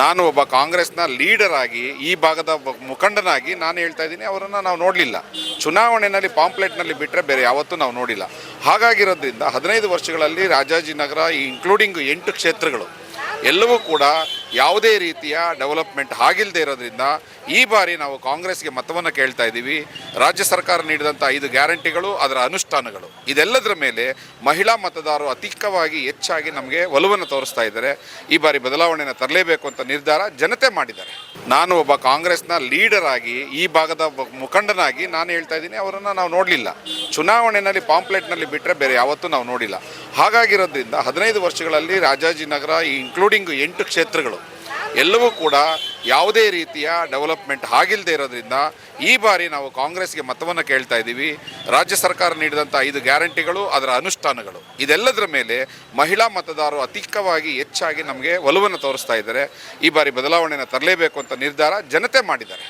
ನಾನು ಒಬ್ಬ ಕಾಂಗ್ರೆಸ್ನ ಲೀಡರ್ ಆಗಿ ಈ ಭಾಗದ ಮುಖಂಡನಾಗಿ ನಾನು ಹೇಳ್ತಾ ಇದ್ದೀನಿ, ಅವರನ್ನು ನಾವು ನೋಡಲಿಲ್ಲ. ಚುನಾವಣೆಯಲ್ಲಿ ಪಾಂಪ್ಲೆಟ್ನಲ್ಲಿ ಬಿಟ್ಟರೆ ಬೇರೆ ಯಾವತ್ತೂ ನಾವು ನೋಡಿಲ್ಲ. ಹಾಗಾಗಿರೋದ್ರಿಂದ ಹದಿನೈದು ವರ್ಷಗಳಲ್ಲಿ ರಾಜಾಜಿನಗರ ಇನ್ಕ್ಲೂಡಿಂಗ್ ಎಂಟು ಕ್ಷೇತ್ರಗಳು, ಎಲ್ಲವೂ ಕೂಡ ಯಾವುದೇ ರೀತಿಯ ಡೆವಲಪ್ಮೆಂಟ್ ಆಗಿಲ್ಲದೆ ಇರೋದ್ರಿಂದ ಈ ಬಾರಿ ನಾವು ಕಾಂಗ್ರೆಸ್ಗೆ ಮತವನ್ನು ಕೇಳ್ತಾ ಇದ್ದೀವಿ. ರಾಜ್ಯ ಸರ್ಕಾರ ನೀಡಿದಂಥ ಐದು ಗ್ಯಾರಂಟಿಗಳು, ಅದರ ಅನುಷ್ಠಾನಗಳು. ಇದೆಲ್ಲದರ ಮೇಲೆ ಮಹಿಳಾ ಮತದಾರರು ಅಧಿಕವಾಗಿ ಹೆಚ್ಚಾಗಿ ನಮಗೆ ಒಲವನ್ನು ತೋರಿಸ್ತಾ ಇದ್ದಾರೆ. ಈ ಬಾರಿ ಬದಲಾವಣೆಯನ್ನು ತರಲೇಬೇಕು ಅಂತ ನಿರ್ಧಾರ ಜನತೆ ಮಾಡಿದ್ದಾರೆ. ನಾನು ಒಬ್ಬ ಕಾಂಗ್ರೆಸ್ನ ಲೀಡರ್ ಆಗಿ, ಈ ಭಾಗದ ಮುಖಂಡನಾಗಿ ನಾನು ಹೇಳ್ತಾ ಇದ್ದೀನಿ, ಅವರನ್ನು ನಾವು ನೋಡಲಿಲ್ಲ. ಚುನಾವಣೆಯಲ್ಲಿ ಪಾಂಪ್ಲೆಟ್ನಲ್ಲಿ ಬಿಟ್ಟರೆ ಬೇರೆ ಯಾವತ್ತೂ ನಾವು ನೋಡಿಲ್ಲ. ಹಾಗಾಗಿರೋದ್ರಿಂದ ಹದಿನೈದು ವರ್ಷಗಳಲ್ಲಿ ರಾಜಾಜಿನಗರ ಇನ್ಕ್ಲೂಡಿಂಗ್ ಎಂಟು ಕ್ಷೇತ್ರಗಳು ಎಲ್ಲವೂ ಕೂಡ ಯಾವುದೇ ರೀತಿಯ ಡೆವಲಪ್ಮೆಂಟ್ ಆಗಿಲ್ಲದೆ ಇರೋದ್ರಿಂದ ಈ ಬಾರಿ ನಾವು ಕಾಂಗ್ರೆಸ್ಗೆ ಮತವನ್ನು ಕೇಳ್ತಾ ಇದ್ದೀವಿ. ರಾಜ್ಯ ಸರ್ಕಾರ ನೀಡಿದಂಥ ಐದು ಗ್ಯಾರಂಟಿಗಳು, ಅದರ ಅನುಷ್ಠಾನಗಳು. ಇದೆಲ್ಲದರ ಮೇಲೆ ಮಹಿಳಾ ಮತದಾರರು ಅತಿಕ್ಕವಾಗಿ ಹೆಚ್ಚಾಗಿ ನಮಗೆ ಒಲವನ್ನು ತೋರಿಸ್ತಾ ಇದ್ದಾರೆ. ಈ ಬಾರಿ ಬದಲಾವಣೆಯನ್ನು ತರಲೇಬೇಕು ಅಂತ ನಿರ್ಧಾರ ಜನತೆ ಮಾಡಿದ್ದಾರೆ.